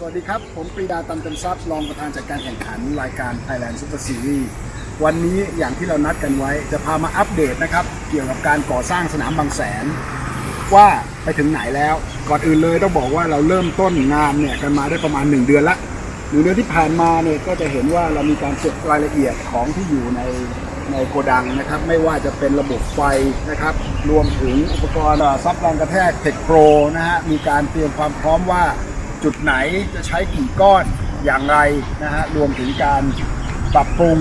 สวัสดีครับ ผมปรีดาตันเต็มทรัพย์รองประธานจัดการแข่งขันรายการ Thailand Super Series วันนี้อย่างที่เรานัดกันไว้จะพามาอัปเดตนะครับ เกี่ยวกับการก่อสร้างสนามบางแสน ว่าไปถึงไหนแล้ว ก่อนอื่นเลยต้องบอกว่าเราเริ่มต้นงานเนี่ยกันมาได้ประมาณ 1 เดือนละหนึ่งเดือนที่ผ่านมาเนี่ยก็จะเห็นว่าเรามีการเก็บรายละเอียดของที่อยู่ในในโกดังนะครับ ไม่ว่าจะเป็นระบบไฟนะครับ รวมถึงอุปกรณ์ซับแรงกระแทกเทคโปรนะฮะมีการเตรียมความพร้อมว่า จุดไหนจะใช้กี่ก้อนอย่างไรนะฮะรวมถึงการปรับปรุง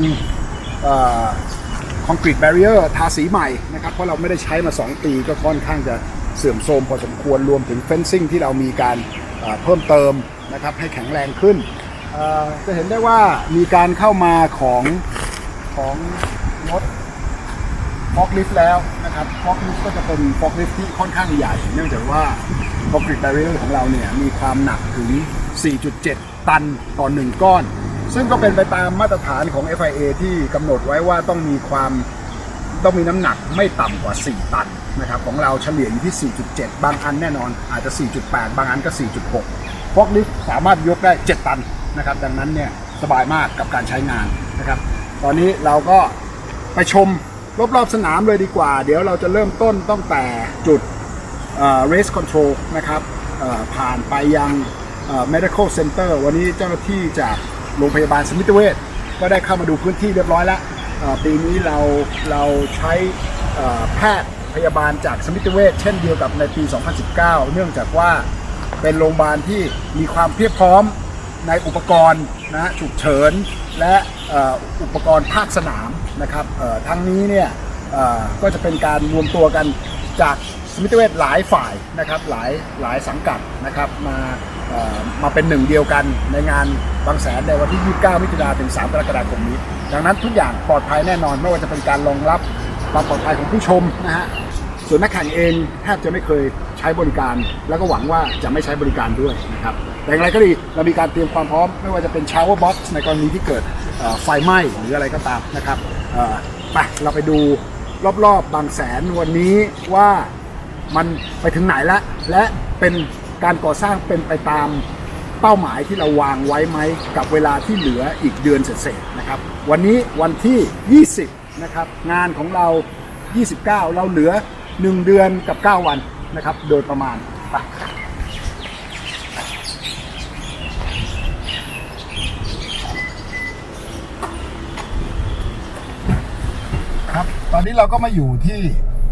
คอนกรีตแบรียร์ทาสีใหม่นะครับเพราะเราไม่ได้ใช้มา 2 ปีก็ค่อนข้างจะเสื่อมโทรมพอสมควรรวมถึงเฟนซิ่งที่เรามีการเพิ่มเติมนะครับให้แข็งแรงขึ้น จะเห็นได้ว่ามีการเข้ามาของของรถฟอกลิฟต์แล้วนะครับฟอกลิฟต์ก็จะเป็นฟอกลิฟต์ที่ค่อนข้างใหญ่ เนื่องจากว่า คอนกรีตแบรียร์ของเราเนี่ยมีความหนักถึง 4.7 ตันต่อ 1 ก้อน ซึ่งก็เป็นไปตามมาตรฐานของ FIA ที่กำหนดไว้ว่าต้องมีความต้องมีน้ำหนักไม่ต่ำกว่า 4 ตันนะครับของเราเฉลี่ยอยู่ที่ 4.7 บางอันแน่นอนอาจจะ 4.8 บางอันก็ 4.6ฟอกลิฟสามารถยกได้ 7 ตันนะครับดังนั้นเนี่ยสบายมากกับการใช้งานนะครับตอนนี้เราก็ไปชมรอบๆสนามเลยดีกว่า เดี๋ยวเราจะเริ่มต้นตั้งแต่จุด race control นะครับเอ่อผ่านไปยังเอ่อ medical center วันนี้เจ้าหน้าที่จากโรงพยาบาลสมิติเวชก็ได้เข้ามาดูพื้นที่เรียบร้อยแล้วปีนี้เราเราใช้เอ่อแพทย์พยาบาลจากสมิติเวชเช่นเดียวกับในปี 2019 เนื่องจากว่าเป็นโรงพยาบาลที่มีความเพียบพร้อมในอุปกรณ์นะฉุกเฉินและเอ่ออุปกรณ์ภาคสนามนะครับเอ่อทั้งนี้เนี่ยเอ่อก็จะเป็นการรวมตัวกันจาก มิติเวชหลายฝ่ายนะครับหลายหลายสังกัดนะครับมามาเป็นหนึ่งเดียวกันในงานบางแสนในวันที่ 29 มิถุนายนถึง 3 กรกฎาคมนี้ ดังนั้นทุกอย่างปลอดภัยแน่นอนไม่ว่าจะเป็นการรองรับความปลอดภัยของผู้ชมนะฮะส่วนนักแข่งเองแทบจะไม่เคยใช้บริการ แล้วก็หวังว่าจะไม่ใช้บริการด้วยนะครับแต่อย่างไรก็ดีเรามีการเตรียมความพร้อม ไม่ว่าจะเป็นชาวเวอร์บ็อกซ์ในกรณีที่เกิดไฟไหม้หรืออะไรก็ตามนะครับไปเราไปดูรอบๆบางแสนวันนี้ว่า มันไปถึงไหนแล้วและเป็นการก่อสร้างเป็นไปตามเป้าหมายที่เราวางไว้ไหมกับเวลาที่เหลืออีกเดือนเศษๆนะครับวันนี้วันที่ 20 นะครับงานของเรา 29 เราเหลือ 1 เดือนกับ 9 วันนะครับโดยประมาณครับตอนนี้เราก็มาอยู่ที่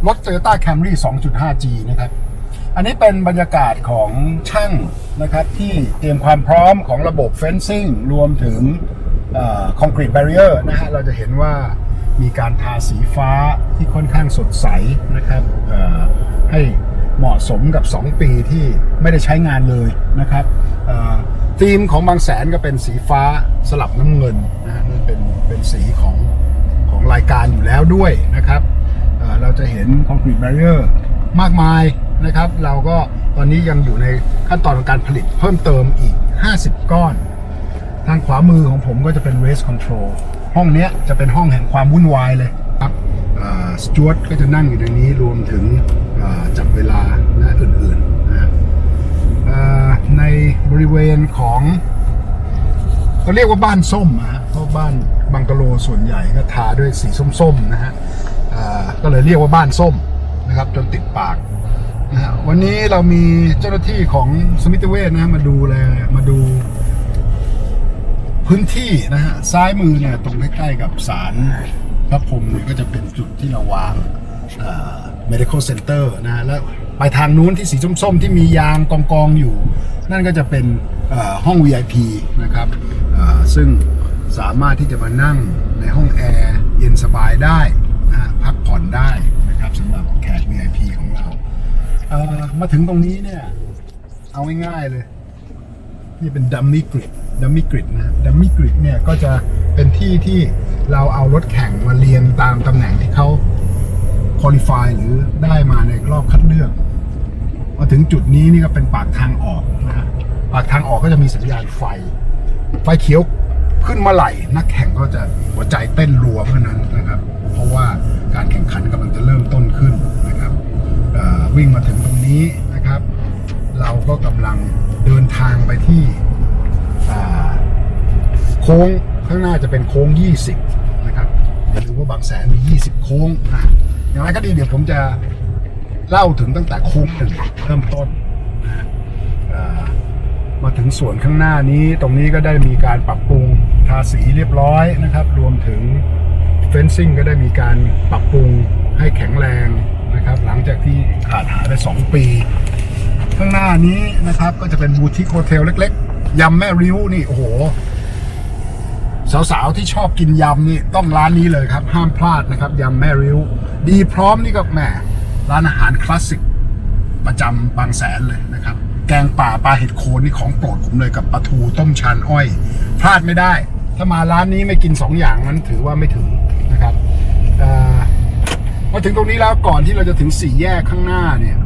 รถ Toyota Camry 2.5G นะครับ อันนี้เป็นบรรยากาศของช่างนะครับที่เตรียมความพร้อมของระบบเฟนซิ่งรวมถึงคอนกรีตแบรียร์นะฮะเราจะเห็นว่ามีการทาสีฟ้าที่ค่อนข้างสดใสนะครับให้เหมาะสมกับ 2 ปีที่ไม่ได้ใช้งานเลยนะครับธีมของบางแสนก็เป็นสีฟ้าสลับน้ำเงินนะฮะนั่นเป็นเป็นสีของของรายการอยู่แล้วด้วยนะครับ เราจะเห็นคอนกรีตแบรเ e อร์มากมายนะครับ เราก็ตอนนี้ยังอยู่ในขั้นตอนของการผลิตเพิ่มเติมอีก 50 ก้อน ทางขวามือของผมก็จะเป็น race control ห้องนี้จะเป็นห้องแห่งความวุ่นวายเลยครับสจวตก็จะนั่งอยู่ในนี้รวมถึงจับเวลาและอื่นๆนะในบริเวณของเขาเรียกว่าบ้านส้มนะฮะเพราะบ้านบังกะโลส่วนใหญ่ก็ทาด้วยสีส้มๆนะฮะ ก็เลยเรียกว่าบ้านส้มนะครับ จนติดปากนะฮะวันนี้เรามีเจ้าหน้าที่ของสมิติเวชนะมาดูแลมาดู พื้นที่นะฮะซ้ายมือเนี่ยตรงใกล้ๆกับศาลพระพรหมเนี่ยก็จะเป็นจุดที่เราวางเอ่อ medical center นะฮะแล้วไปทางนู้นที่สีส้มๆ ที่มียางกองๆอยู่ นั่นก็จะเป็นเอ่อห้อง VIP นะครับซึ่งสามารถที่จะมานั่งในห้องแอร์เย็นสบายได้ นะฮะพักผ่อนได้นะครับสำหรับแขก VIP ของเราเอ่อมาถึงตรงนี้เนี่ย เอาง่ายๆเลย นี่เป็นดัมมี่กริดดัมมี่กริดนะดัมมี่กริดเนี่ยก็จะเป็นที่ที่เราเอารถแข่งมาเรียงตามตำแหน่งที่เขาคุริฟายหรือได้มาในรอบคัดเลือกมาถึงจุดนี้นี่ก็เป็นปากทางออกนะฮะปากทางออกก็จะมีสัญญาณไฟ ไฟเขียว ขึ้นมาไหลนักแข่งก็จะหัวใจเต้นรัวเพราะนั้นนะครับ เพราะว่าการแข่งขันกำลังจะเริ่มต้นขึ้นนะครับวิ่งมาถึงตรงนี้นะครับ เราก็กำลังเดินทางไปที่โค้งข้างหน้าจะเป็นโค้ง 20 นะครับอย่าลืมว่าบางแสนมี 20 โค้งนะอย่างไรก็ดีเดี๋ยวผมจะเล่าถึงตั้งแต่โค้งหนึ่งเริ่มต้นนะมาถึงส่วนข้างหน้านี้ตรงนี้ก็ได้มีการปรับปรุง ทาสีเรียบร้อยนะครับ รวมถึงเฟนซิ่งก็ได้มีการปรับปรุงให้แข็งแรงนะครับ หลังจากที่ขาดหายไป 2 ปี ข้างหน้านี้นะครับก็จะเป็นบูติคโฮเทลเล็กๆ ยำแม่ริ้วนี่โอ้โห สาวๆ ที่ชอบกินยำนี่ต้องร้านนี้เลยครับ ห้ามพลาดนะครับยำแม่ริ้ว ดีพร้อมนี่ก็แหมร้านอาหารคลาสสิกประจำบางแสนเลยนะครับ แกงป่าปลาเห็ดโคนนี่ของโปรดผมเลยกับปลาทูต้มชานอ้อย พลาดไม่ได้ ถ้ามาร้านนี้ไม่กินสองอย่างนั้นถือว่าไม่ถึงนะครับมาถึงตรงนี้แล้วก่อนที่เราจะถึงสี่แยกข้างหน้าเนี่ย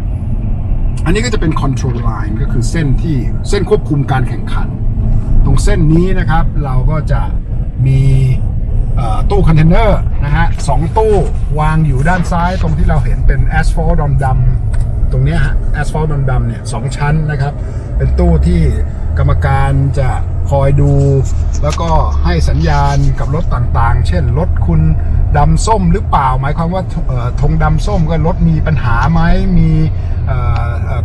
อันนี้ก็จะเป็น control line ก็คือเส้นที่เส้นควบคุมการแข่งขัน ตรงเส้นนี้นะครับ เราก็จะมีตู้คอนเทนเนอร์นะฮะสองตู้วางอยู่ด้านซ้ายตรงที่เราเห็นเป็นแอสฟ a ล t ดำๆตรงนี้ฮะแอสฟ a ล t ดำๆเนี่ยสองชั้นนะครับ เป็นตู้ที่กรรมการจะ คอยดู แล้วก็ให้สัญญาณกับรถต่างๆ เช่นรถคุณดำส้มหรือเปล่า หมายความว่าธงดำส้มก็รถมีปัญหาไหมมี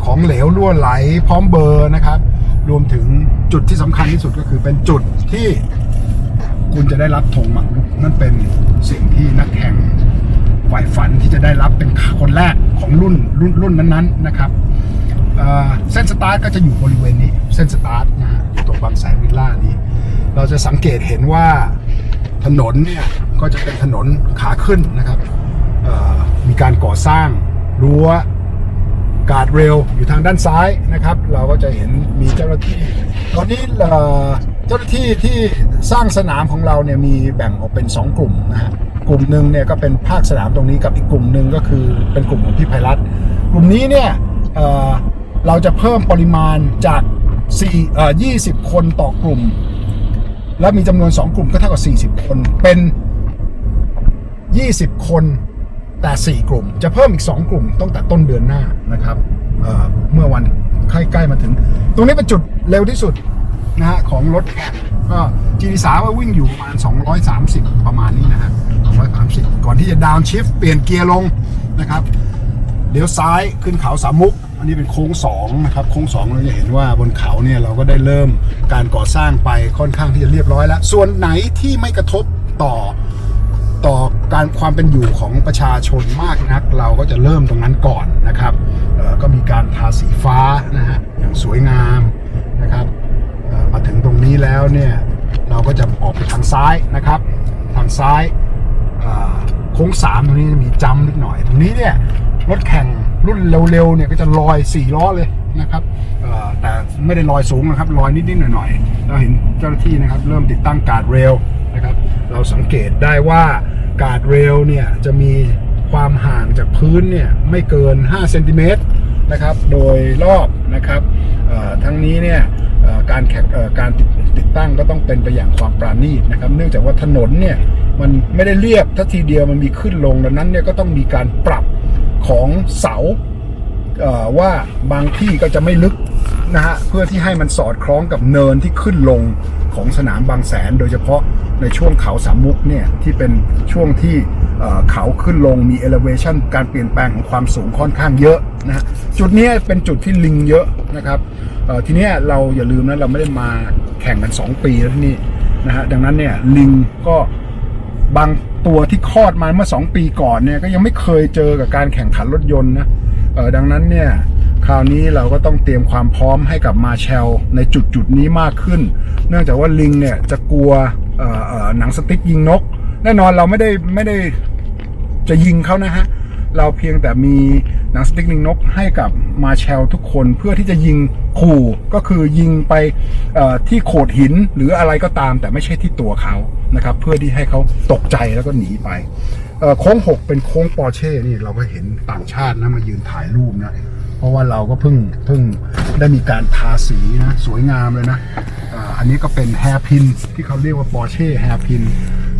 ของเหลวรั่วไหลพร้อมเบอร์นะครับ รวมถึงจุดที่สำคัญที่สุดก็คือเป็นจุดที่คุณจะได้รับธงหมากรุกนั่นเป็นสิ่งที่นักแข่งใฝ่ฝันที่จะได้รับเป็นคนแรกของรุ่นรุ่นรุ่นนั้นๆนะครับเส้นสตาร์ทก็จะอยู่บริเวณนี้เส้นสตาร์ทนะฮะ บางแสนวิลล่านี้ เราจะสังเกตเห็นว่าถนนเนี่ยก็จะเป็นถนนขาขึ้นนะครับมีการก่อสร้างรั้วกาดเรลอยู่ทางด้านซ้ายนะครับ เราก็จะเห็นมีเจ้าหน้าที่ ตอนนี้เจ้าหน้าที่ที่สร้างสนามของเราเนี่ยมีแบ่งออกเป็น 2 กลุ่มนะฮะกลุ่มหนึ่งเนี่ยก็เป็นภาคสนามตรงนี้กับอีกกลุ่มหนึ่งก็คือเป็นกลุ่มของพี่ไพรัตกลุ่มนี้เนี่ยเเราจะเพิ่มปริมาณจาก 4อ่อ20 คนต่อกลุ่ม แล้วมีจำนวน 2 กลุ่มก็เท่ากับ 40 คนเป็น 20 คนแต่ 4 กลุ่ม จะเพิ่มอีก 2 กลุ่มตั้งแต่ต้นเดือนหน้านะครับเอ่อเมื่อวันใกล้ๆมาถึง ตรงนี้เป็นจุดเร็วที่สุดนะฮะของรถแข่งก็จีดีสาว่าวิ่งอยู่ประมาณ 230 ประมาณนี้นะฮะ230 ก่อนที่จะดาวน์ชิฟเปลี่ยนเกียร์ลงนะครับเดี๋ยวซ้ายขึ้นเขาสามมุก อันนี้เป็นโค้งสองนะครับโค้งสองเราจะเห็นว่าบนเขาเนี่ยเราก็ได้เริ่มการก่อสร้างไปค่อนข้างที่จะเรียบร้อยแล้ว ส่วนไหนที่ไม่กระทบต่อต่อการความเป็นอยู่ของประชาชนมากนัก เราก็จะเริ่มตรงนั้นก่อนนะครับก็มีการทาสีฟ้านะฮะอย่างสวยงามนะครับมาถึงตรงนี้แล้วเนี่ยเราก็จะออกไปทางซ้ายนะครับ ทางซ้ายโค้งสามตรงนี้จะมีจัมป์นิดหน่อย ตรงนี้เนี่ยรถแข่ง รุ่นเร็วๆเนี่ยก็จะลอยสี่ล้อเลยนะครับแต่ไม่ได้ลอยสูงนะครับลอยนิดๆหน่อยๆเราเห็นเจ้าหน้าที่นะครับเริ่มติดตั้งการ์ดเรลนะครับเราสังเกตได้ว่าการ์ดเรลเนี่ยจะมีความห่างจากพื้นเนี่ยไม่เกิน5เซนติเมตรนะครับโดยรอบนะครับทั้งนี้เนี่ยการแข่งการติดติดตั้งก็ต้องเป็นไปอย่างความปราณีตนะครับ เนื่องจากว่าถนนเนี่ยมันไม่ได้เรียบทัทีเดียวมันมีขึ้นลงดังนั้นเนี่ยก็ต้องมีการปรับ ของเสาว่าบางที่ก็จะไม่ลึกนะฮะเพื่อที่ให้มันสอดคล้องกับเนินที่ขึ้นลงของสนามบางแสน โดยเฉพาะในช่วงเขาสามมุกเนี่ยที่เป็นช่วงที่เขาขึ้นลงมี elevation การเปลี่ยนแปลงของความสูงค่อนข้างเยอะนะฮะจุดนี้เป็นจุดที่ลิงเยอะนะครับทีนี้เราอย่าลืมนะเราไม่ได้มาแข่งกัน 2 ปีแล้วที่นี่นะฮะดังนั้นเนี่ยลิงก็ บางตัวที่คลอดมาเมื่อ 2 ปีก่อนเนี่ยก็ยังไม่เคยเจอกับการแข่งขันรถยนต์นะเออดังนั้นเนี่ยคราวนี้เราก็ต้องเตรียมความพร้อมให้กับมาแชลในจุดจุดนี้มากขึ้น เนื่องจากว่าลิงเนี่ยจะกลัวหนังสติ๊กยิงนก แน่นอนเราไม่ได้ไม่ได้จะยิงเขานะฮะเราเพียงแต่มีหนังสติ๊กยิงนกให้กับมาแชลทุกคนเพื่อที่จะยิงขู่ก็คือยิงไปที่โขดหินหรืออะไรก็ตามแต่ไม่ใช่ที่ตัวเขา นะครับเพื่อที่ให้เขาตกใจแล้วก็หนีไปโค้งหกเป็นโค้งปอร์เช่นี่เราก็เห็นต่างชาตินะมายืนถ่ายรูปนะเพราะว่าเราก็เพิ่งเพิ่งได้มีการทาสีนะสวยงามเลยนะอันนี้ก็เป็นแฮร์พินที่เขาเรียกว่าปอร์เช่แฮร์พิน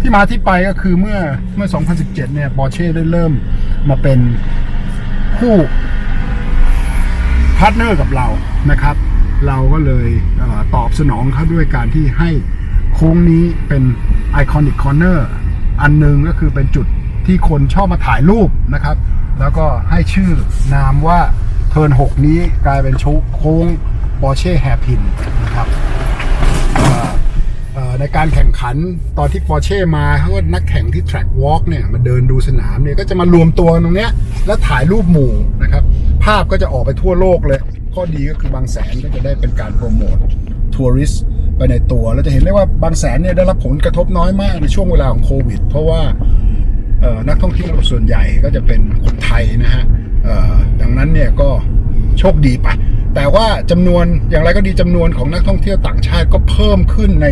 ที่มาที่ไปก็คือเมื่อเมื่อ 2017 เนี่ยปอร์เช่ได้เริ่มมาเป็นคู่พาร์ทเนอร์กับเรานะครับ เราก็เลยอตอบสนองเขาด้วยการที่ให้โค้งนี้เป็น ไอคอนิกคอร์เนอร์อันหนึ่งก็คือเป็นจุดที่คนชอบมาถ่ายรูปนะครับ แล้วก็ให้ชื่อนามว่าเทิร์น6 นี้กลายเป็นชุโค้งปอร์เช่แฮพินนะครับในการแข่งขันตอนที่ปอร์เช่มาเขาก็นักแข่งที่ track walk เนี่ยมาเดินดูสนามเนี่ยก็จะมารวมตัวตรงเนี้ยแล้วถ่ายรูปหมู่นะครับ ภาพก็จะออกไปทั่วโลกเลย ข้อดีก็คือบางแสนก็จะได้เป็นการโปรโมททัวริสต์ ไปในตัวแล้วจะเห็นได้ว่าบางแสนเนี่ยได้รับผลกระทบน้อยมากในช่วงเวลาของโควิด เพราะว่านักท่องเที่ยวส่วนใหญ่ก็จะเป็นคนไทยนะฮะดังนั้นเนี่ยก็โชคดีไป แต่ว่าจำนวนอย่างไรก็ดีจำนวนของนักท่องเที่ยวต่างชาติก็เพิ่มขึ้นใน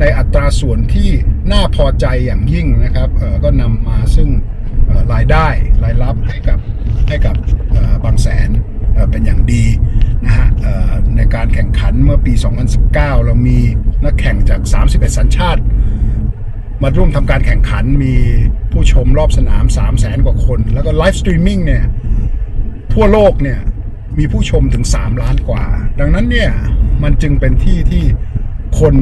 ในอัตราส่วนที่น่าพอใจอย่างยิ่งนะครับก็นำมาซึ่งรายได้รายรับให้กับให้กับบางแสนเป็นอย่างดี นะฮะในการแข่งขันเมื่อปี 2019 เรามีนักแข่งจาก 31 สัญชาติ มาร่วมทำการแข่งขันมีผู้ชมรอบสนาม 3 0 0แสนกว่าคน แล้วก็ไลฟ์สตรีมมิ่งเนี่ย ทั่วโลกเนี่ย มีผู้ชมถึง 3 ล้านกว่า ดังนั้นเนี่ย มันจึงเป็นที่ที่คน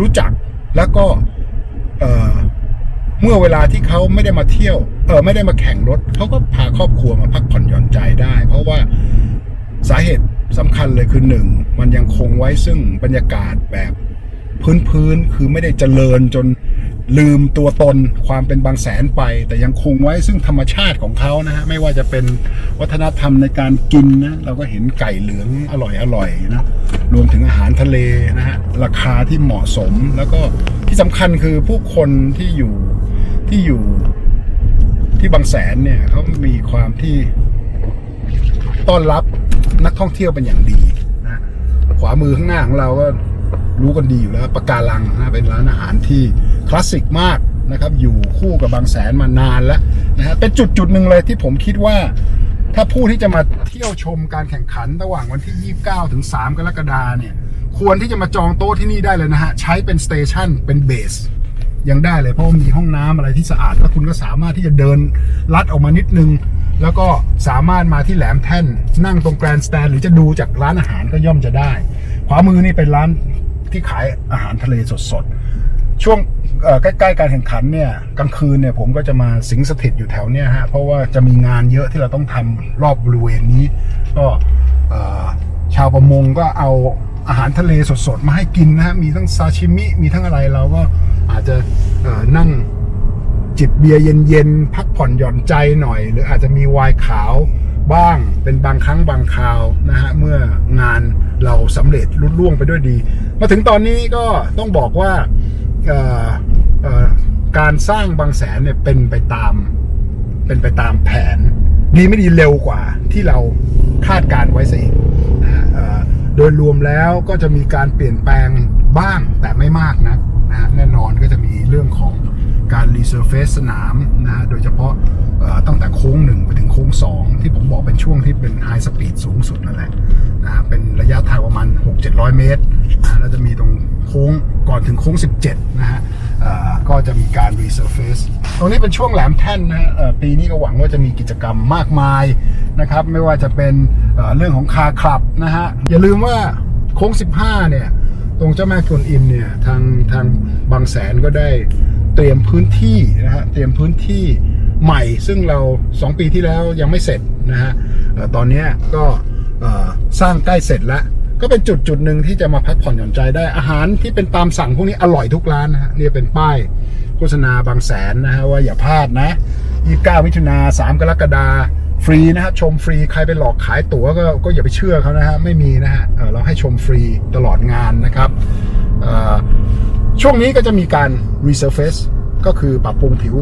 รู้จักแล้วก็เอ่อเมื่อเวลาที่เขาไม่ได้มาเที่ยว เออไม่ได้มาแข่งรถ เขาก็พาครอบครัวมาพักผ่อนหย่อนใจได้ เพราะว่าสาเหตุ สำคัญเลยคือหนึ่งมันยังคงไว้ซึ่งบรรยากาศแบบพื้นพื้นๆคือไม่ได้เจริญจนลืมตัวตนความเป็นบางแสนไป แต่ยังคงไว้ซึ่งธรรมชาติของเขานะฮะไม่ว่าจะเป็นวัฒนธรรมในการกินนะเราก็เห็นไก่เหลืองอร่อยอร่อยๆนะรวมถึงอาหารทะเลนะฮะราคาที่เหมาะสมแล้วก็ที่สำคัญคือผู้คนที่อยู่ที่อยู่ที่บางแสนเนี่ยเขามีความที่ต้อนรับ นักท่องเที่ยวเป็นอย่างดีนะขวามือข้างหน้าของเราก็รู้กันดีอยู่แล้วปะการังนะเป็นร้านอาหารที่คลาสสิกมากนะครับ อยู่คู่กับบางแสนมานานแล้วนะฮะเป็นจุดจุดหนึ่งเลยที่ผมคิดว่า ถ้าผู้ที่จะมาเที่ยวชมการแข่งขันระหว่างวันที่ 29 ถึง 3 กรกฎาเนี่ย ควรที่จะมาจองโต๊ะที่นี่ได้เลยนะฮะ ใช้เป็นสเตชันเป็นเบสยังได้เลยเพราะมีห้องน้ำอะไรที่สะอาดแล้วคุณก็สามารถที่จะเดินลัดออกมานิดนึง แล้วก็สามารถมาที่แหลมแท่น นั่งตรงแกรนด์สแตนหรือจะดูจากร้านอาหารก็ย่อมจะได้ ขวามือนี่เป็นร้านที่ขายอาหารทะเลสดๆ ช่วงใกล้ๆการแข่งขันเนี่ยกลางคืนเนี่ยผมก็จะมาสิงสถิตอยู่แถวเนี้ยฮะเพราะว่าจะมีงานเยอะที่เราต้องทำรอบบริเวณนี้ ก็ชาวประมงก็เอาอาหารทะเลสดๆ มาให้กินนะฮะมีทั้งซาชิมิมีทั้งอะไรเราก็อาจจะนั่ง จิบเบียร์เย็นๆ พักผ่อนหย่อนใจหน่อย หรืออาจจะมีไวน์ขาวบ้างเป็นบางครั้งบางคราวนะฮะเมื่องานเราสำเร็จลุล่วงไปด้วยดี มาถึงตอนนี้ก็ต้องบอกว่าการสร้างบางแสนเนี่ยเป็นไปตามเป็นไปตามแผน ดีไม่ดีเร็วกว่าที่เราคาดการไว้ซะอีกนะฮะโดยรวมแล้วก็จะมีการเปลี่ยนแปลงบ้างแต่ไม่มากนะนะฮะแน่นอนก็จะมีเรื่องของ การรีเซอร์เฟซสนามนะฮะโดยเฉพาะตั้งแต่โค้งหนึ่งไปถึงโค้งสองที่ผมบอกเป็นช่วงที่เป็นไฮสปีดสูงสุดนั่นแหละนะฮะเป็นระยะทางประมาณ 6-700 เมตรนะแล้วจะมีตรงโค้งก่อนถึงโค้ง 17 นะฮะก็จะมีการรีเซอร์เฟซตรงนี้เป็นช่วงแหลมแท่นนะฮะปีนี้ก็หวังว่าจะมีกิจกรรมมากมายนะครับ ไม่ว่าจะเป็นเรื่องของคาร์คลับนะฮะ อย่าลืมว่าโค้ง 15 เนี่ย ตรงเจ้าแม่กวนอิมเนี่ย ทางทางบางแสนก็ได้ เตรียมพื้นที่นะฮะเตรียมพื้นที่ใหม่ ซึ่งเรา 2 ปีที่แล้วยังไม่เสร็จนะฮะตอนนี้ก็สร้างใกล้เสร็จแล้ว ก็เป็นจุดจุดหนึ่งที่จะมาพักผ่อนหย่อนใจได้อาหารที่เป็นตามสั่งพวกนี้อร่อยทุกร้านนะฮะนี่เป็นป้ายโฆษณาบางแสนนะฮะว่าอย่าพลาดนะ29มิถุนา3กรกฎาฟรีนะฮะชมฟรีใครไปหลอกขายตั๋วก็ก็อย่าไปเชื่อเขานะฮะไม่มีนะฮะเเราให้ชมฟรีตลอดงานนะครับ ช่วงนี้ก็จะมีการ resurface ก็คือปรับปรุงผิว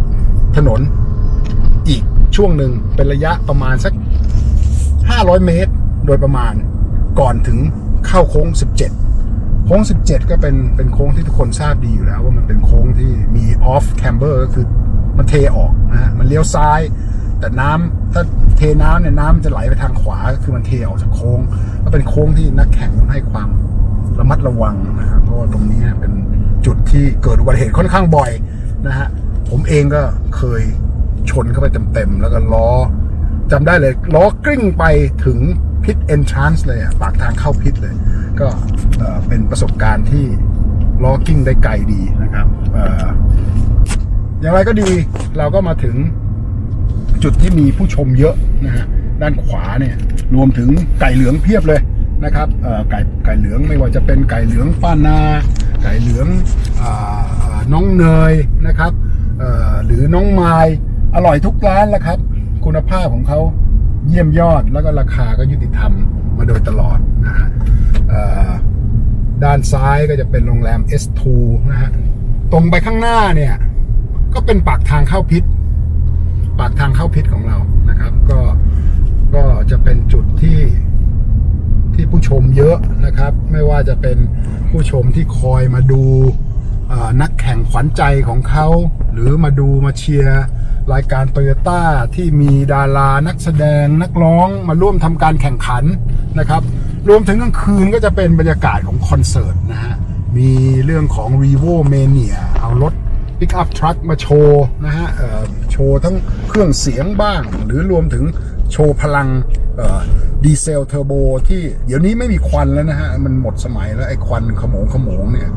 ถนน อีกช่วงหนึ่งเป็นระยะประมาณสัก 500 เมตร โดยประมาณก่อนถึงเข้าโค้ง 17 โค้ง 17 ก็เป็นเป็นโค้งที่ทุกคนทราบดีอยู่แล้ว ว่ามันเป็นโค้งที่มี off camber ก็คือมันเทออกนะฮะมันเลี้ยวซ้าย แต่น้ำถ้าเทน้ำเนี่ยน้ำมันจะไหลไปทางขวาก็คือมันเทออกจากโค้ง ก็เป็นโค้งที่นักแข่งต้องให้ความระมัดระวังนะครับเพราะว่าตรงนี้เป็น จุดที่เกิดอุบัติเหตุค่อนข้างบ่อยนะฮะผมเองก็เคยชนเข้าไปเต็มๆ แล้วก็ล้อจำได้เลย ล้อกลิ้งไปถึงพิทเอนทรานส์เลยอะปากทางเข้าพิทเลย ก็เป็นประสบการณ์ที่ล้อกิ้งได้ไกลดีนะครับออย่างไรก็ดีเราก็มาถึงจุดที่มีผู้ชมเยอะนะฮะด้านขวาเนี่ยรวมถึงไก่เหลืองเพียบเลยนะครับไก่ไก่เหลืองไม่ว่าจะเป็นไก่เหลืองป้านา ไก่เหลืองอน้องเนยนะครับหรือน้องไม้อร่อยทุกร้านแล้วครับ คุณภาพของเขาเยี่ยมยอดแล้วก็ราคาก็ยุติธรรมมาโดยตลอดนะฮะด้านซ้ายก็จะเป็นโรงแรม S2 นะฮะตรงไปข้างหน้าเนี่ย ก็เป็นปากทางเข้าพิษ ปากทางเข้าพิษของเรานะครับ ก็ก็จะเป็นจุดที่ ที่ผู้ชมเยอะนะครับ ไม่ว่าจะเป็นผู้ชมที่คอยมาดูนักแข่งขวัญใจของเขา หรือมาดูมาเชียร์รายการโตโยต้าที่มีดารานักแสดงนักร้องมาร่วมทำการแข่งขันนะครับ รวมถึงกลางคืนก็จะเป็นบรรยากาศของคอนเสิร์ตนะฮะ มีเรื่องของ r e v o Mania เอารถปิกอัพทรัคมาโชว์นะฮะโชว์ทั้งเครื่องเสียงบ้าง หรือรวมถึง โชว์พลังดีเซลเทอร์โบที่เดี๋ยวนี้ไม่มีควันแล้วนะฮะ มันหมดสมัยแล้วไอ้ควันขโมงขโมงเนี่ย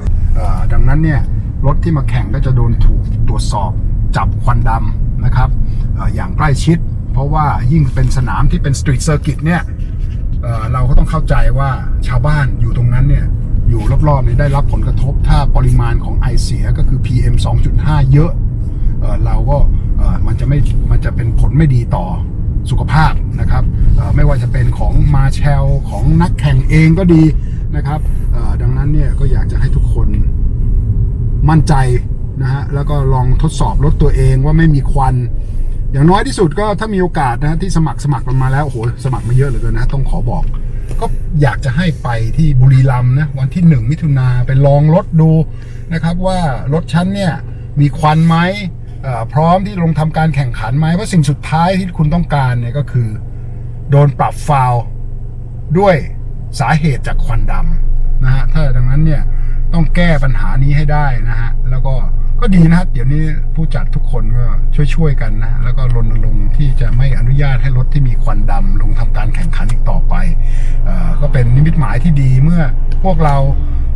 ดังนั้นเนี่ย รถที่มาแข่งก็จะโดนถูกตรวจสอบจับควันดำนะครับออย่างใกล้ชิด เพราะว่ายิ่งเป็นสนามที่เป็นสตรีทเซอร์กิตเนี่ยเเราก็ต้องเข้าใจว่าชาวบ้านอยู่ตรงนั้นเนี่ย อยู่รอบๆเนี่ยได้รับผลกระทบถ้าปริมาณของไอเสียก็คือ PM 2.5 เยอะเอเราก็มันจะไม่มันจะเป็นผลไม่ดีต่อ สุขภาพนะครับไม่ว่าจะเป็นของมาแชลของนักแข่งเองก็ดีนะครับดังนั้นเนี่ยก็อยากจะให้ทุกคนมั่นใจนะฮะแล้วก็ลองทดสอบรถตัวเองว่าไม่มีควันอย่างน้อยที่สุดก็ถ้ามีโอกาสนะที่สมัครสมัครกันมาแล้วโอ้โหสมัครมาเยอะเหลือเกินนะต้องขอบอก ก็อยากจะให้ไปที่บุรีรัมย์นะวันที่หนึ่งมิถุนาไปลองรถดูนะครับว่ารถชั้นเนี่ยมีควันไหม พร้อมที่ลงทำการแข่งขันไหมเพราะสิ่งสุดท้ายที่คุณต้องการเนี่ยก็คือ โดนปรับฟาวด้วยสาเหตุจากควันดำนะฮะถ้าดังนั้นเนี่ยต้องแก้ปัญหานี้ให้ได้นะฮะแล้วก็ก็ดีนะเดี๋ยวนี้ผู้จัดทุกคนก็ช่วยๆกันนะแล้วก็รณรงค์ที่จะไม่อนุญาตให้รถที่มีควันดำลงทำการแข่งขันอีกต่อไปออก็เป็นนิมิตหมายที่ดีเมื่อพวกเรา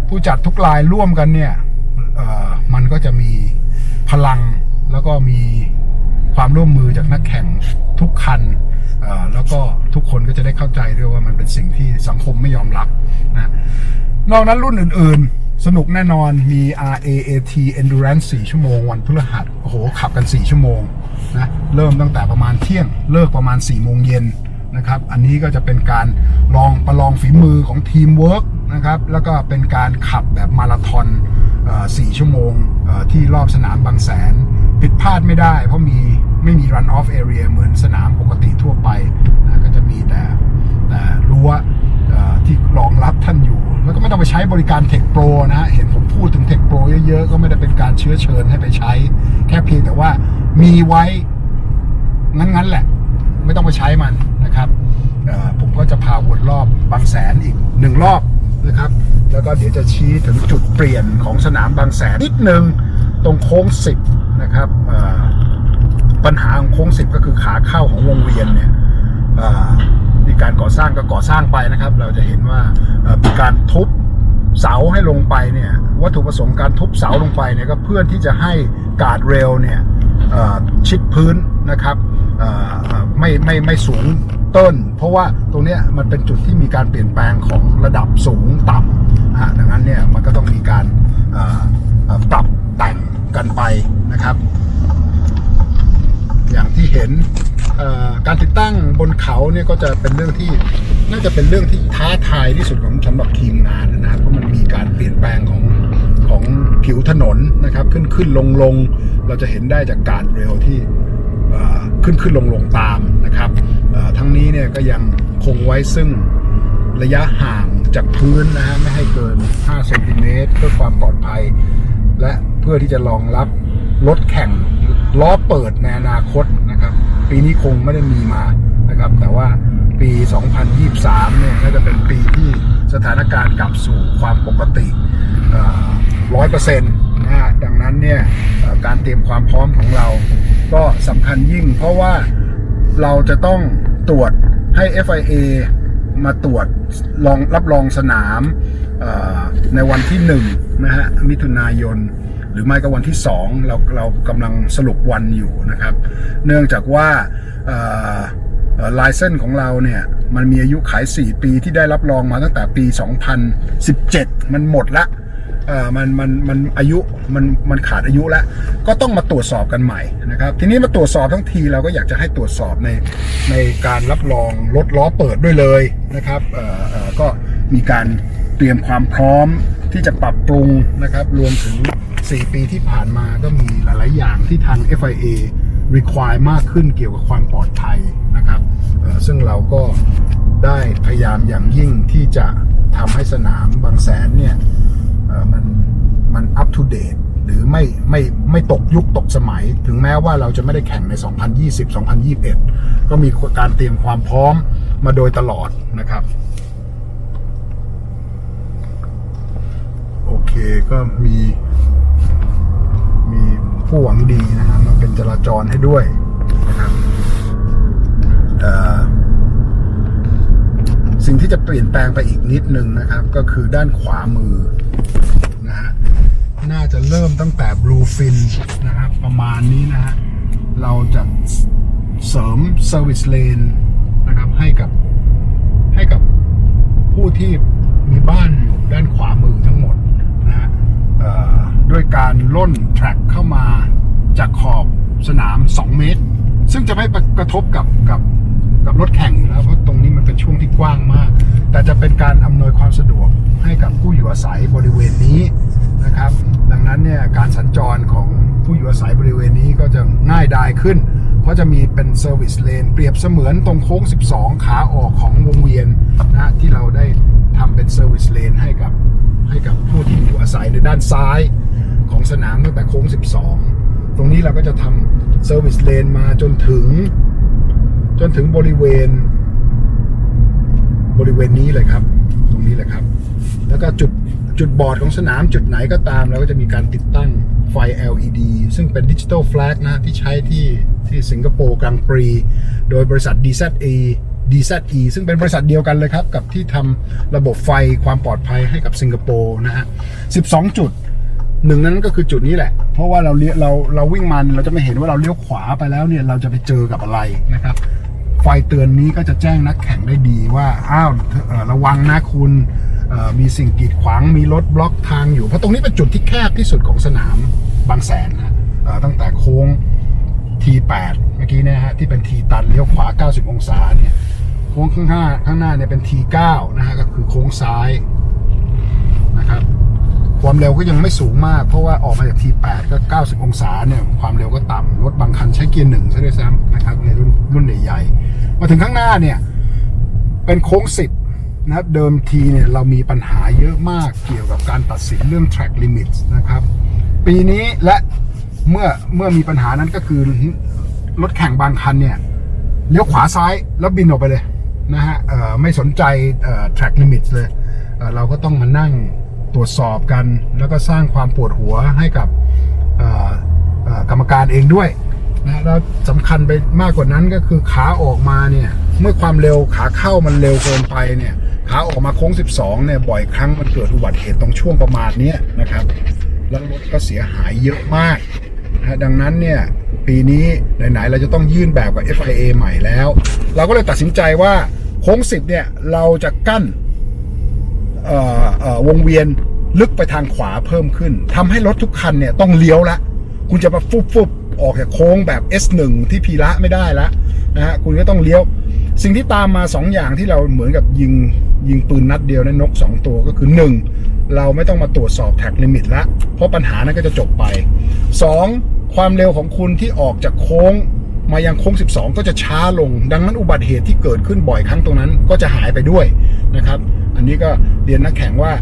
ผู้จัดทุกรายร่วมกันเนี่ยมันก็จะมีพลัง แล้วก็มีความร่วมมือจากนักแข่งทุกคันแล้วก็ทุกคนก็จะได้เข้าใจด้วยว่ามันเป็นสิ่งที่สังคมไม่ยอมรับนะนอกนั้นรุ่นอื่นๆ สนุกแน่นอนมี RAAT Endurance 4 ชั่วโมง วันพฤหัสโอ้โห ขับกัน 4 ชั่วโมงนะเริ่มตั้งแต่ประมาณเที่ยง เลิกประมาณ 4 โมงเย็นนะครับ อันนี้ก็จะเป็นการลองประลองฝีมือของทีมเวิร์กนะครับ แล้วก็เป็นการขับแบบมาราธอน4ชั่วโมงที่รอบสนามบางแสน ผิดพลาดไม่ได้ เพราะมีไม่มี run off area เหมือนสนามปกติทั่วไปนะก็จะมีแต่แต่รั้วที่รองรับท่านอยู่ แล้วก็ไม่ต้องไปใช้บริการ Tech Pro นะเห็นผมพูดถึง Tech Pro เยอะๆ ก็ไม่ได้เป็นการเชื้อเชิญให้ไปใช้ แค่เพียงแต่ว่ามีไว้งั้นๆแหละ ไม่ต้องไปใช้มันนะครับผมก็จะพาวนรอบบางแสนอีกหนึ่งรอบนะครับ แล้วก็เดี๋ยวจะชี้ถึงจุดเปลี่ยนของสนามบางแสนนิดนึง ตรงโค้งสิบนะครับปัญหาของโค้งสิบก็คือขาเข้าของวงเวียนเนี่ยมีการก่อสร้างก็ก่อสร้างไปนะครับ เราจะเห็นว่ามีการทุบเสาให้ลงไปเนี่ยวัตถุประสงค์การทุบเสาลงไปเนี่ยก็เพื่อที่จะให้การ์ดเรลเนี่ยชิดพื้นนะครับเอ่ไม่ไม่ไม่สูงต้น เพราะว่าตรงนี้มันเป็นจุดที่มีการเปลี่ยนแปลงของระดับสูงต่ำดังนั้นเนี่ยมันก็ต้องมีการ ปรับแต่งกันไปนะครับ อย่างที่เห็นการติดตั้งบนเขาเนี่ยก็จะเป็นเรื่องที่น่าจะเป็นเรื่องที่ท้าทายที่สุดของสำหรับทีมงานนะครับเพราะมันมีการเปลี่ยนแปลงของของผิวถนนนะครับ ขึ้นขึ้นลงลงเราจะเห็นได้จากการเร็วที่ขึ้นขึ้นลงลงตามนะครับทั้งนี้เนี่ยก็ยังคงไว้ซึ่งระยะห่างจากพื้นนะฮะไม่ให้เกิน 5 เซนติเมตรเพื่อความปลอดภัย และเพื่อที่จะรองรับรถแข่งล้อเปิดในอนาคตนะครับ ปีนี้คงไม่ได้มีมานะครับ แต่ว่าปี 2023 เนี่ยน่าจะเป็นปีที่สถานการณ์กลับสู่ความปกติร้อยเปอร์เซ็นต์นะฮะดังนั้นเนี่ยการเตรียมความพร้อมของเรา ก็สำคัญยิ่ง เพราะว่าเราจะต้องตรวจให้ FIA มาตรวจลองรับรองสนาม ในวันที่หนึ่งนะฮะมิถุนายน หรือไม่ก็วันที่สองเราเรากำลังสรุปวันอยู่นะครับ เนื่องจากว่าลายเส้นของเราเนี่ยมันมีอายุขาย 4 ปีที่ได้รับรองมาตั้งแต่ปี 2017 มันหมดละมันมันมันอายุมันมันขาดอายุแล้ว ก็ต้องมาตรวจสอบกันใหม่นะครับ ทีนี้มาตรวจสอบทั้งทีเราก็อยากจะให้ตรวจสอบในในการรับรองรถล้อเปิดด้วยเลยนะครับก็มีการ เตรียมความพร้อมที่จะปรับปรุงนะครับ รวมถึง 4 ปีที่ผ่านมาก็มีหลาย ๆ อย่างที่ทาง FIA require มากขึ้นเกี่ยวกับความปลอดภัยนะครับซึ่งเราก็ได้พยายามอย่างยิ่งที่จะทำให้สนามบางแสนเนี่ยมันมัน up to date หรือไม่ไม่ไม่ตกยุคตกสมัย ถึงแม้ว่าเราจะไม่ได้แข่งใน 2020 2021 ก็มีการเตรียมความพร้อมมาโดยตลอดนะครับ โอเค ก็มีมีผู้หวังดีนะครับมาเป็นจราจรให้ด้วยนะครับสิ่งที่จะเปลี่ยนแปลงไปอีกนิดนึงนะครับ ก็คือด้านขวามือนะฮะน่าจะเริ่มตั้งแต่บลูฟินนะครับประมาณนี้นะฮะเราจะเสริมเซอร์วิสเลนนะครับให้กับให้กับผู้ที่มีบ้านอยู่ด้านขวามือทั้งหมดนะฮะ เอ่อ ด้วยการล่นแทร็กเข้ามาจากขอบสนาม 2 เมตร ซึ่งจะไม่กระทบกับกับกับรถแข่งอยู่แล้วเพราะตรงนี้มันเป็นช่วงที่กว้างมาก แต่จะเป็นการอำนวยความสะดวกให้กับผู้อยู่อาศัยบริเวณนี้นะครับ ดังนั้นเนี่ยการสัญจรของผู้อยู่อาศัยบริเวณนี้ก็จะง่ายดายขึ้น เพราะจะมีเป็นเซอร์วิสเลนเปรียบเสมือนตรงโค้ง 12 ขาออกของวงเวียนนะที่เราได้ทำเป็นเซอร์วิสเลนให้กับให้กับผู้ที่อยู่อาศัยในด้านซ้าย ของสนามตั้งแต่โค้ง 12 ตรงนี้เราก็จะทำเซอร์วิสเลนมาจนถึง จนถึงบริเวณ บริเวณนี้เลยครับ ตรงนี้แหละครับ แล้วก็จุดจุดบอร์ดของสนามจุดไหนก็ตามเราก็จะมีการติดตั้งไฟ LED ซึ่งเป็นดิจิ t a ลแฟลกนะ ที่ใช้ที่ที่สิงคโปร์กลางปรี โดยบริษัท DZE DZE ซึ่งเป็นบริษัทเดียวกันเลยครับ กับที่ทำระบบไฟความปลอดภัยให้กับสิงคโปร์นะฮะ 12 จุด หนึ่งนั้นก็คือจุดนี้แหละ เพราะว่าเราเลี้ยวเราเราวิ่งมันเราจะไม่เห็นว่าเราเลี้ยวขวาไปแล้วเนี่ยเราจะไปเจอกับอะไรนะครับ ไฟเตือนนี้ก็จะแจ้งนักแข่งได้ดีว่าอ้าวระวังนะคุณมีสิ่งกีดขวางมีรถบล็อกทางอยู่เพราะตรงนี้เป็นจุดที่แคบที่สุดของสนามบางแสนนะตั้งแต่โค้ง T8 เมื่อกี้เนะฮะที่เป็น T ตันเลี้ยวขวา 90 องศาเนี่ยโค้งข้างหน้าข้างหน้าเนี่ยเป็น T9 นะฮะก็คือโค้งซ้ายนะครับ ความเร็วก็ยังไม่สูงมาก เพราะว่าออกมาจาก T8 ก็ 90 องศาเนี่ย ความเร็วก็ต่ำรถบางคันใช้เกียร์หนึ่งซะด้วยซ้ำนะครับในรุ่นรุ่นใหญ่ๆมาถึงข้างหน้าเนี่ย เป็นโค้ง 10 นะครับเดิมทีเนี่ย เรามีปัญหาเยอะมากเกี่ยวกับการตัดสินเรื่อง track limits นะครับ ปีนี้และเมื่อเมื่อมีปัญหานั้นก็คือรถแข่งบางคันเนี่ยเลี้ยวขวาซ้ายแล้วบินออกไปเลยนะฮะไม่สนใจ track limits เลยเเราก็ต้องมานั่ง ตรวจสอบกัน แล้วก็สร้างความปวดหัวให้กับกรรมการเองด้วยนะแล้วสำคัญไปมากกว่านั้นก็คือขาออกมาเนี่ยเมื่อความเร็วขาเข้ามันเร็วเกินไปเนี่ยขาออกมาโค้ง 12เนี่ยบ่อยครั้งมันเกิดอุบัติเหตุตรงช่วงประมาณนี้นะครับ แล้วรถก็เสียหายเยอะมากนะดังนั้นเนี่ยปีนี้ไหนๆเราจะต้องยื่นแบบกับ FIA ใหม่แล้ว เราก็เลยตัดสินใจว่าโค้ง 10เนี่ยเราจะกั้น วงเวียนลึกไปทางขวาเพิ่มขึ้นทำให้รถทุกคันเนี่ยต้องเลี้ยวละ คุณจะมาฟุบฟุบออกจากโค้งแบบ S1 ที่พีระไม่ได้ละนะฮะคุณก็ต้องเลี้ยว สิ่งที่ตามมา 2 อย่างที่เราเหมือนกับยิงยิงปืนนัดเดียวในนก 2 ตัวก็คือ 1. เราไม่ต้องมาตรวจสอบแท็กลิมิตละ เพราะปัญหานั้นก็จะจบไป 2. ความเร็วของคุณที่ออกจากโค้ง มายังโค้ง 12 ก็จะช้าลง ดังนั้นอุบัติเหตุที่เกิดขึ้นบ่อยครั้งตรงนั้นก็จะหายไปด้วยนะครับ อันนี้ก็เรียนนักแข่งว่า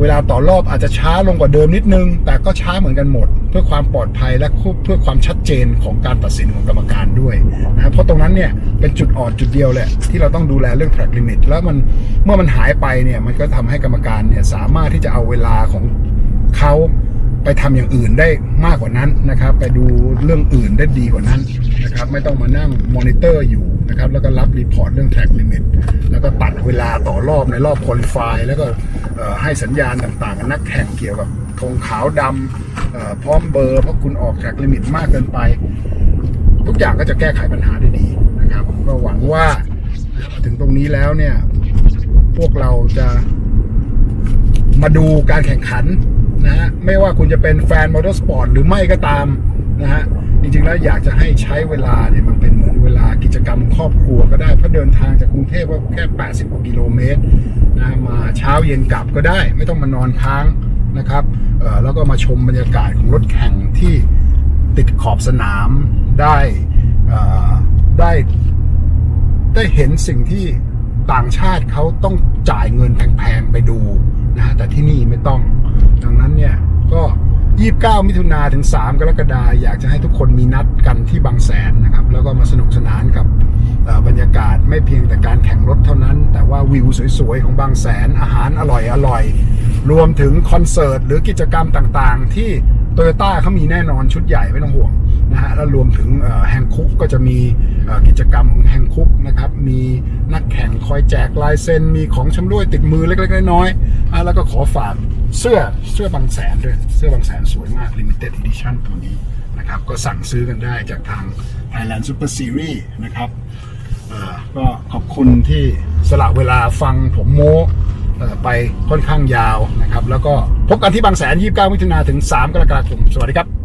เวลาต่อรอบอาจจะช้าลงกว่าเดิมนิดนึง แต่ก็ช้าเหมือนกันหมด เพื่อความปลอดภัยและเพื่อความชัดเจนของการตัดสินของกรรมการด้วยนะครับเพราะตรงนั้นเนี่ยเป็นจุดอ่อนจุดเดียวแหละที่เราต้องดูแลเรื่อง track limit แล้วมันเมื่อมันหายไปเนี่ยมันก็ทำให้กรรมการเนี่ยสามารถที่จะเอาเวลาของเขา ไปทำอย่างอื่นได้มากกว่านั้นนะครับ ไปดูเรื่องอื่นได้ดีกว่านั้นนะครับ ไม่ต้องมานั่งมอนิเตอร์อยู่นะครับ แล้วก็รับรีพอร์ตเรื่องแท็กลิมิตแล้วก็ตัดเวลาต่อรอบในรอบคุริฟายแล้วก็ให้สัญญาณต่างๆกับนักแข่งเกี่ยวกับธงขาวดำพร้อมเบอร์ เพราะคุณออกแท็กลิมิตมากเกินไป ทุกอย่างก็จะแก้ไขปัญหาได้ดีนะครับ ก็หวังว่าถึงตรงนี้แล้วเนี่ย พวกเราจะมาดูการแข่งขัน นะฮะไม่ว่าคุณจะเป็นแฟนมอเตอร์สปอร์ตหรือไม่ก็ตามนะฮะจริงๆแล้วอยากจะให้ใช้เวลาเนี่ยมันเป็นเหมือนเวลากิจกรรมครอบครัวก็ได้เพราะเดินทางจากกรุงเทพก็แค่ 80กว่ากิโลเมตรนะมาเช้าเย็นกลับก็ได้ ไม่ต้องมานอนค้างนะครับเออแล้วก็มาชมบรรยากาศของรถแข่งที่ติดขอบสนามได้อ่อได้ได้เห็นสิ่งที่ต่างชาติเขาต้องจ่ายเงินแพงๆไปดูนะฮะแต่ที่นี่ไม่ต้อง ดังนั้นเนี่ยก็29มิถุนาถึง3กรกฎาคมอยากจะให้ทุกคนมีนัดกันที่บางแสนนะครับ แล้วก็มาสนุกสนานกับบรรยากาศไม่เพียงแต่การแข่งรถเท่านั้น แต่ว่าวิวสวยๆ ของบางแสนอาหารอร่อยๆรวมถึงคอนเสิร์ตหรือกิจกรรมต่างๆ ที่โตโยต้าเขามีแน่นอนชุดใหญ่ไม่ต้องห่วง นะฮะแล้วรวมถึงแฮงคุกก็จะมีกิจกรรมของแฮงคุกนะครับมีนักแข่งคอยแจกลายเซ็นมีของชำร่วยติดมือเล็กๆน้อยๆแล้วก็ขอฝากเสื้อเสื้อบางแสนด้วยเสื้อบางแสนสวยมาก Limited Edition ตัวนี้นะครับก็สั่งซื้อกันได้จากทาง Thailand Super Series นะครับก็ขอบคุณที่สละเวลาฟังผมโม้ไปค่อนข้างยาวนะครับ แล้วก็พบกันที่บางแสน 29 มิถุนาถึง 3 กรกฎาคม สวัสดีครับ